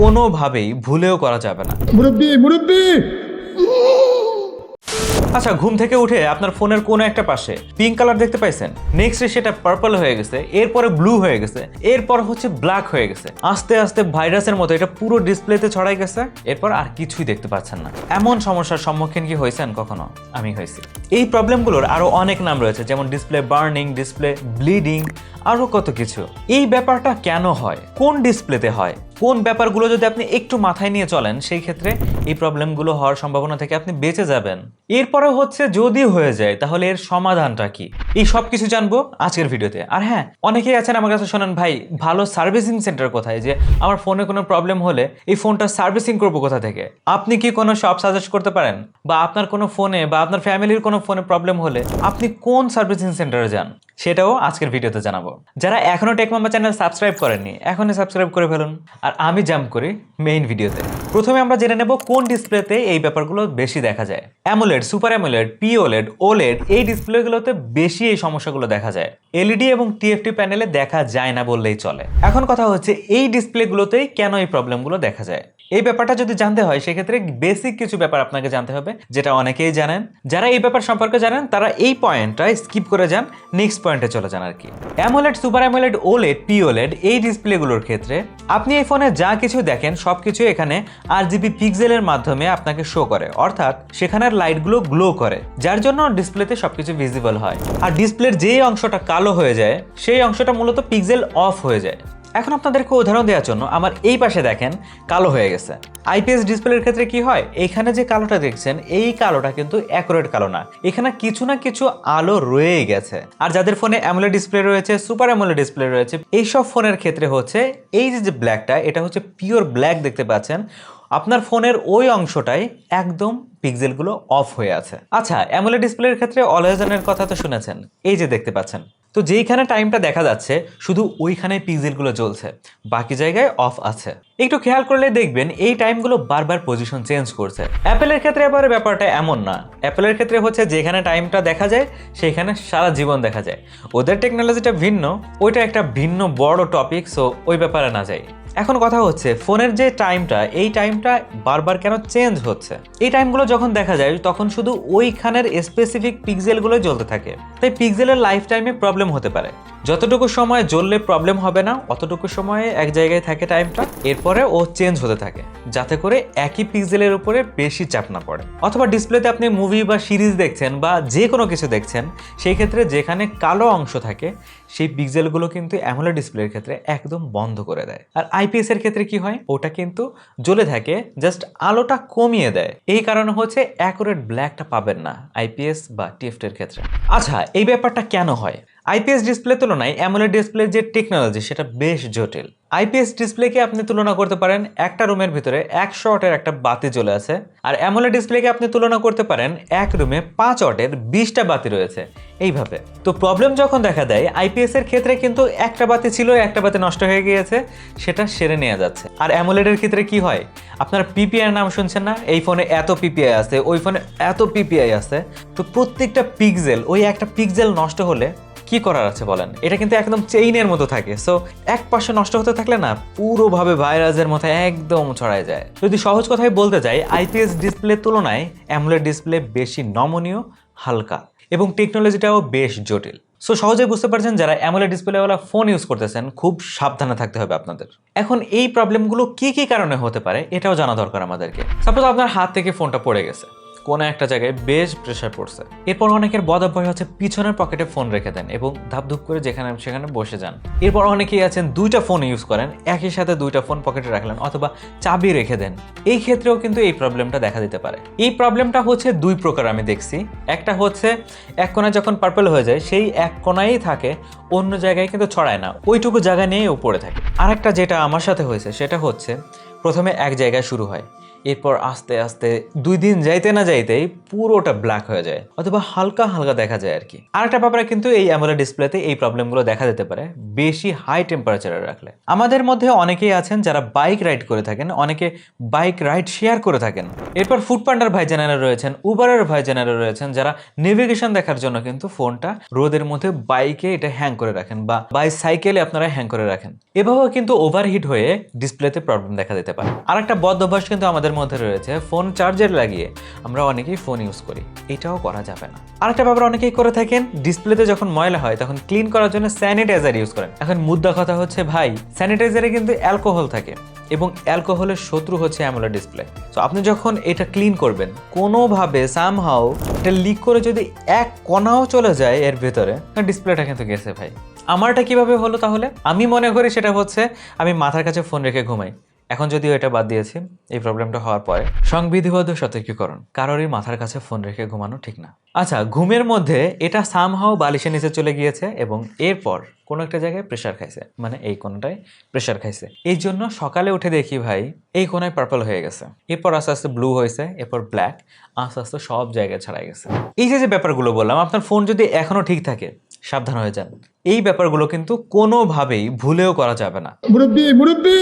কোনোভাবেই ভুলেও করা যাবে না। মুরব্বী মুরব্বী! আচ্ছা ঘুম থেকে উঠে আপনার ফোনের কোনো একটা পাশে পিঙ্ক কালার দেখতে পাইছেন? নেক্সট সেটা পার্পল হয়ে গেছে, এরপরে ব্লু হয়ে গেছে, এরপর হচ্ছে ব্ল্যাক হয়ে গেছে। আস্তে আস্তে ভাইরাসের মতো এটা পুরো ডিসপ্লেতে ছড়াই গেছে, এরপর আর কিছুই দেখতে পাচ্ছেন না। এমন সমস্যার সম্মুখীন কি হয়েছেন কখনো? আমি হয়েছি। এই প্রবলেমগুলোর আরও অনেক নাম রয়েছে, যেমন ডিসপ্লে বার্নিং ডিসপ্লে ব্লিডিং আরও কত কিছু। এই ব্যাপারটা কেন হয়? কোন ডিসপ্লেতে হয়? কোন ব্যাপারগুলো যদি আপনি একটু মাথায় নিয়ে চলেন, সেই ক্ষেত্রে এই প্রবলেমগুলো হওয়ার সম্ভাবনা থেকে আপনি বেঁচে যাবেন। এরপরে হচ্ছে যদি হয়ে যায়, তাহলে এর সমাধানটা কি? এই সব কিছু জানব আজকের ভিডিওতে। আর হ্যাঁ অনেকেই আছেন আমার কাছে শোনেন, ভাই, ভালো সার্ভিসিং সেন্টার কোথায়? যে আমার ফোনে কোনো প্রবলেম হলে এই ফোনটা সার্ভিসিং করব কোথা থেকে? আপনি কি কোনো শপ সাজেস্ট করতে পারেন? বা আপনার কোনো ফোনে বা আপনার ফ্যামিলির কোনো ফোনে প্রবলেম হলে আপনি কোন সার্ভিসিং সেন্টারে যান? সেটাও আজকের ভিডিওতে জানাব। যারা এখনও টেক মামা চ্যানেল সাবস্ক্রাইব করেননি, এখনই সাবস্ক্রাইব করে ফেলুন। আর আমি জাম্প করি মেইন ভিডিওতে প্রথমে আমরা জেনে নেব কোন ডিসপ্লেতে এই ব্যাপারগুলো বেশি দেখা যায়। AMOLED super AMOLED POLED OLED এই ডিসপ্লেগুলোতে বেশি এই সমস্যাগুলো দেখা যায়। এলইডি এবং টিএফটি প্যানেলে দেখা যায় না বললেই চলে। এখন কথা হচ্ছে এই ডিসপ্লেগুলোতেই কেন এই প্রবলেমগুলো দেখা যায়? এই ব্যাপারটা যদি জানতে হয়, সেক্ষেত্রে বেসিক কিছু ব্যাপার আপনাকে জানতে হবে, যেটা অনেকেই জানেন। যারা এই ব্যাপার সম্পর্কে জানেন, তারা এই পয়েন্টটা স্কিপ করে যান। নেক্সট পয়েন্টে চলে যান আর কি। AMOLED super AMOLED OLED POLED এই ডিসপ্লেগুলোর ক্ষেত্রে আপনি এই ফোনে যা কিছু দেখেন, সব কিছু এখানে আর জিবি পিক্সেলের মাধ্যমে আপনাকে শো করে। অর্থাৎ সেখানের লাইটগুলো গ্লো করে, যার জন্য ডিসপ্লেতে সবকিছু ভিজিবল হয়। আর ডিসপ্লের যেই অংশটা কালো হয়ে যায়, সেই অংশটা মূলত পিক্সেল অফ হয়ে যায়। এখন আপনাদেরকে উদাহরণ দেওয়ার জন্য আমার এই পাশে দেখেন কালো হয়ে গেছে। আইপিএস ডিসপ্লের ক্ষেত্রে কি হয়? এখানে যে কালোটা দেখছেন, এই কালোটা কিন্তু অ্যাকুরেট কালো না। এখানে কিছু না কিছু আলো রয়েই গেছে। আর যাদের ফোনে অ্যামোলে ডিসপ্লে রয়েছে সুপার অ্যামোলে ডিসপ্লে রয়েছে, এইসব ফোনের ক্ষেত্রে হচ্ছে এই যে যে ব্ল্যাকটা এটা হচ্ছে পিওর ব্ল্যাক দেখতে পাচ্ছেন। আপনার ফোনের ওই অংশটাই একদম পিক্সেলগুলো অফ হয়ে আছে। আচ্ছা অ্যামোলে ডিসপ্লের ক্ষেত্রে অলওয়েজনের কথা তো শুনেছেন। এই যে দেখতে পাচ্ছেন তো যেইখানে টাইমটা দেখা যাচ্ছে, শুধু ওইখানে পিক্সেলগুলো চলছে বাকি জায়গায় অফ আছে। একটু খেয়াল করলে দেখবেন, এই টাইমগুলো বারবার পজিশন চেঞ্জ করছে। অ্যাপেলের ক্ষেত্রে আবার ব্যাপারটা এমন না। অ্যাপেলের ক্ষেত্রে হচ্ছে যেখানে টাইমটা দেখা যায় সেইখানে সারা জীবন দেখা যায়। ওদের টেকনোলজিটা ভিন্ন, ওইটা একটা ভিন্ন বড় টপিক সো ওই ব্যাপারে না যাই। এখন কথা হচ্ছে, ফোনের যে টাইমটা, এই টাইমটা বারবার কেন চেঞ্জ হচ্ছে? এই টাইমগুলো যখন দেখা যায়, তখন শুধু ওইখানের স্পেসিফিক পিক্সেলগুলো জ্বলতে থাকে। তাই পিক্সেলের লাইফ টাইমে প্রবলেম হতে পারে। যতটুকু সময় জ্বললে প্রবলেম হবে না, অতটুকু সময়ে এক জায়গায় থাকে টাইমটা এরপরে ও চেঞ্জ হতে থাকে, যাতে করে একই পিক্সেলের উপরে বেশি চাপ না পড়ে। অথবা ডিসপ্লেতে আপনি মুভি বা সিরিজ দেখছেন বা যে কোনো কিছু দেখছেন, সেই ক্ষেত্রে যেখানে কালো অংশ থাকে, সেই পিক্সেলগুলো কিন্তু অ্যামোলেড ডিসপ্লের ক্ষেত্রে একদম বন্ধ করে দেয়। আর আইপিএস এর ক্ষেত্রে কি হয়? ওটা কিন্তু জ্বলে থাকে জাস্ট আলোটা কমিয়ে দেয়। এই কারণে হচ্ছে অ্যাকুরেট ব্ল্যাকটা পাবেন না আইপিএস বা টিএফটি এর ক্ষেত্রে। আচ্ছা এই ব্যাপারটা কেন হয়? আইপিএস ডিসপ্লে তুলনায় অ্যামোলেড ডিসপ্লে যে টেকনোলজি সেটা বেশ জটিল। আইপিএস ডিসপ্লেকে আপনি তুলনা করতে পারেন একটা রুমের ভিতরে একশো ওয়াটের একটা বাতি জ্বলে আছে, আর অ্যামোলেড ডিসপ্লেকে আপনি তুলনা করতে পারেন এক রুমে পাঁচ অটের বিশটা বাতি রয়েছে। এইভাবে। তো প্রবলেম যখন দেখা দেয়, আইপিএস এর ক্ষেত্রে কিন্তু একটা বাতি ছিল, একটা বাতি নষ্ট হয়ে গিয়েছে, সেটা সেরে নেওয়া যাচ্ছে। আর অ্যামোলেডের ক্ষেত্রে কি হয়? আপনার পিপিআই নাম শুনছেন না? এই ফোনে এত পিপিআই আছে, ওই ফোনে এত পিপিআই আছে। তো প্রত্যেকটা পিকজেল ওই একটা পিকজেল নষ্ট হলে কি করার আছে বলেন? এটা কিন্তু একদম চেইনের মতো থাকে। সো এক পাশে নষ্ট হতে থাকলে না, পুরোভাবে ভাইরাসের মতো একদম ছড়ায় যায়। যদি সহজ কথায় বলতে যাই আইপিএস ডিসপ্লের তুলনায় অ্যামোলেড ডিসপ্লে বেশি নমনীয়, হালকা এবং টেকনোলজিটাও বেশ জটিল। সো সহজেই বুঝতে পারছেন যারা অ্যামোলেড ডিসপ্লেওয়ালা ফোন ইউজ করতেছেন, খুব সাবধানে থাকতে হবে আপনাদের। এখন এই প্রবলেমগুলো কি কি কারণে হতে পারে, এটাও জানা দরকার আমাদেরকে। সাপোজ আপনার হাত থেকে ফোনটা পড়ে গেছে। কোনো একটা জায়গায় বেশ প্রেশার পড়ছে। এরপর অনেকের বদ হচ্ছে পিছনের পকেটে ফোন রেখে দেন এবং ধাপ ধুপ করে যেখানে সেখানে বসে যান। এরপর অনেকেই আছেন দুইটা ফোন ইউজ করেন, একই সাথে দুইটা ফোন পকেটে রাখলেন অথবা চাবি রেখে দেন। এই ক্ষেত্রেও কিন্তু এই প্রবলেমটা দেখা দিতে পারে। এই প্রবলেমটা হচ্ছে দুই প্রকার আমি দেখছি। একটা হচ্ছে এক কোণায় যখন পার্পল হয়ে যায়, সেই এক কোণায় থাকে, অন্য জায়গায় কিন্তু ছড়ায় না। ওইটুকু জায়গা নিয়েই ও পড়ে থাকে। আরেকটা যেটা আমার সাথে হয়েছে, সেটা হচ্ছে প্রথমে এক জায়গায় শুরু হয়। এরপর আস্তে আস্তে দুই দিন যাইতে না যাইতেই পুরোটা ব্ল্যাক হয়ে যায়, অথবা হালকা হালকা দেখা যায় আর কি। আরেকটা ব্যাপারে কিন্তু এই অ্যামোলেড ডিসপ্লেতে এই প্রবলেমগুলো দেখা যেতে পারে, বেশি হাই টেম্পারেচারে রাখলে। আমাদের মধ্যে অনেকেই আছেন যারা বাইক রাইড করে থাকেন, অনেকে বাইক রাইড শেয়ার করে থাকেন। এরপর ফুড পান্ডার ভাই জেনারেল রয়েছেন উবারের ভাই জেনারেল রয়েছেন, যারা নেভিগেশন দেখার জন্য কিন্তু ফোনটা রোদের মধ্যে বাইকে এটা হ্যাং করে রাখেন বা বাই সাইকেলে আপনারা হ্যাং করে রাখেন। এভাবেও কিন্তু ওভারহিট হয়ে ডিসপ্লেতে প্রবলেম দেখা দিতে পারে। আর একটা বদ অভ্যাস কিন্তু আমাদের মধ্যে রয়েছে ফোন চার্জার লাগিয়ে আমরা অনেকেই ফোন ইউজ করি। এটাও করা যাবে না। আরেকটা ব্যাপার অনেকেই করে থাকেন ডিসপ্লেতে যখন ময়লা হয় তখন ক্লিন করার জন্য স্যানিটাইজার ইউজ করেন। এখন মুদ্রা কথা হচ্ছে, ভাই স্যানিটাইজারে কিন্তু অ্যালকোহল থাকে এবং অ্যালকোহলের শত্রু হচ্ছে অ্যামোলেড ডিসপ্লে তো আপনি যখন এটা ক্লিন করবেন, কোনোভাবে সামহাও এটা লিক করে যদি এক কণাও চলে যায় এর ভেতরে ডিসপ্লেটা কিন্তু গেছে, ভাই। আমারটা কীভাবে হলো তাহলে? আমি মনে করি সেটা হচ্ছে, আমি মাথার কাছে ফোন রেখে ঘুমাই। এখন যদিও এটা বাদ দিয়েছি, এই প্রবলেমটা হওয়ার পরে। সংবিধিবদ্ধ সতর্কীকরণ, কারোরই মাথার কাছে ফোন রেখে ঘুমানো ঠিক না। আচ্ছা ঘুমের মধ্যে এটা সামহাও বালিশের নিচে চলে গিয়েছে এবং এরপর কোনো একটা জায়গায় প্রেশার খাইছে মানে এই কোনটায় প্রেশার খাইছে। এই জন্য সকালে উঠে দেখি ভাই, এই কোনায় পার্পল হয়ে গেছে। এরপর আস্তে আস্তে ব্লু হয়েছে, এরপর ব্ল্যাক আস্তে আস্তে সব জায়গায় ছড়াই গেছে। এই যে যে ব্যাপারগুলো বললাম, আপনার ফোন যদি এখনও ঠিক থাকে, সাবধান হয়ে যান। এই ব্যাপারগুলো কিন্তু কোনোভাবেই ভুলেও করা যাবে না। মুরব্বী মুরব্বী!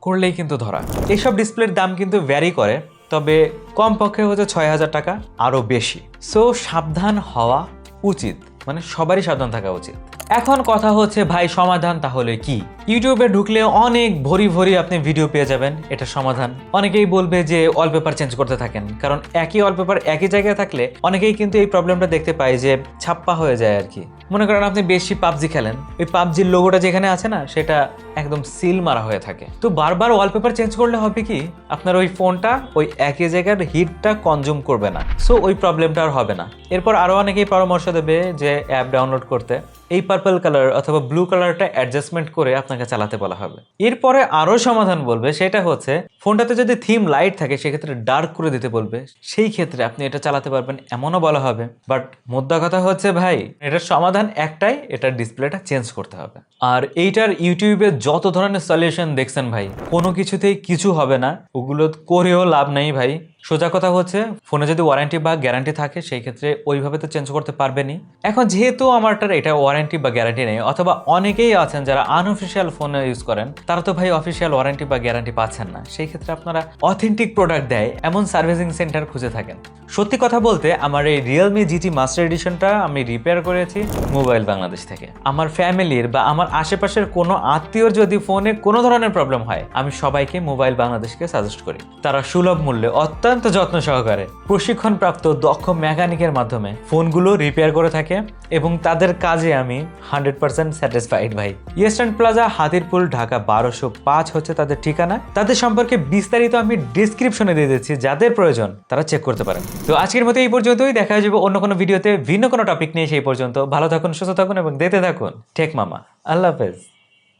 করলেই কিন্তু ধরা। এইসব ডিসপ্লের দাম কিন্তু ভ্যারি করে, তবে কমপক্ষে হচ্ছে ছয় হাজার টাকা, আরও বেশি। সো সাবধান হওয়া উচিত। মানে সবারই সাবধান থাকা উচিত। এখন কথা হচ্ছে, ভাই, সমাধান তাহলে কি? ইউটিউবে ঢুকলে অনেক ভরি ভরি আপনি ভিডিও পেয়ে যাবেন, এটা সমাধান। অনেকেই বলবে যে ওয়ালপেপার চেঞ্জ করতে থাকেন, কারণ একই ওয়ালপেপার একই জায়গায় থাকলে অনেকেই কিন্তু এই প্রবলেমটা দেখতে পায় যে ছাপ্পা হয়ে যায় আর কি। মনে করেন আপনি বেশি পাবজি খেলেন, ওই পাবজির লোগোটা যেখানে আছে না, সেটা একদম সিল মারা হয়ে থাকে। তো বারবার ওয়ালপেপার চেঞ্জ করলে হবে কি? আপনার ওই ফোনটা ওই একই জায়গার হিটটা কনজিউম করবে না। সো ওই প্রবলেমটা আর হবে না। এরপর আরও অনেকেই পরামর্শ দেবে যে অ্যাপ ডাউনলোড করতে। এই পার্পল কালার অথবা ব্লু কালারটা অ্যাডজাস্টমেন্ট করে আপনাকে চালাতে বলা হবে। এরপরে আরও সমাধান বলবে, সেটা হচ্ছে ফোনটাতে যদি থিম লাইট থাকে, সেক্ষেত্রে ডার্ক করে দিতে বলবে। সেই ক্ষেত্রে আপনি এটা চালাতে পারবেন, এমনও বলা হবে। বাট মোদ্দা কথা হচ্ছে ভাই, এটার সমাধান একটাই, এটার ডিসপ্লেটা চেঞ্জ করতে হবে। আর এইটার ইউটিউবে যত ধরনের সলিউশন দেখছেন ভাই, কোনো কিছুতেই কিছু হবে না, ওগুলো করেও লাভ নেই ভাই। সোজা কথা হচ্ছে, ফোনে যদি ওয়ারেন্টি বা গ্যারান্টি থাকে, সেই ক্ষেত্রে ওইভাবে তো চেঞ্জ করতে পারবেনই। এখন যেহেতু আমারটার এটা ওয়ারেন্টি বা গ্যারান্টি নেই, অথবা অনেকেই আছেন যারা আনঅফিসিয়াল ফোন ইউজ করেন, তারা তো ভাই অফিসিয়াল ওয়ারেন্টি বা গ্যারান্টি পাচ্ছেন না। সেই ক্ষেত্রে আপনারা অথেন্টিক প্রোডাক্ট দেয়, এমন সার্ভিসিং সেন্টার খুঁজে থাকেন। সত্যি কথা বলতে, আমার এই রিয়েলমি জিটি মাস্টার এডিশনটা আমি রিপেয়ার করেছি মোবাইল বাংলাদেশ থেকে। আমার ফ্যামিলির বা আমার আশেপাশের কোনো আত্মীয়র যদি ফোনে কোনো ধরনের প্রবলেম হয়, আমি সবাইকে মোবাইল বাংলাদেশকে সাজেস্ট করি। তারা সুলভ মূল্যে অত্যন্ত যত্ন সহকারে প্রশিক্ষণপ্রাপ্ত দক্ষ মেকানিকের মাধ্যমে ফোনগুলো রিপেয়ার করে থাকে এবং তাদের কাজে আমি হান্ড্রেড পার্সেন্ট স্যাটিসফাইড ভাই। ইয়েস্টার্ন প্লাজা হাতিরপুল, ঢাকা বারোশো পাঁচ হচ্ছে তাদের ঠিকানা। তাদের সম্পর্কে বিস্তারিত আমি ডিসক্রিপশনে দিয়ে দিচ্ছি, যাদের প্রয়োজন তারা চেক করতে পারেন। তো আজকের মতো এই পর্যন্তই, দেখা যাবে অন্য কোনো ভিডিওতে ভিন্ন কোনো টপিক নিয়ে সেই পর্যন্ত। ভালো থাকুন, সুস্থ থাকুন এবং দেখতে থাকুন টেক মামা আল্লাহ হাফেজ।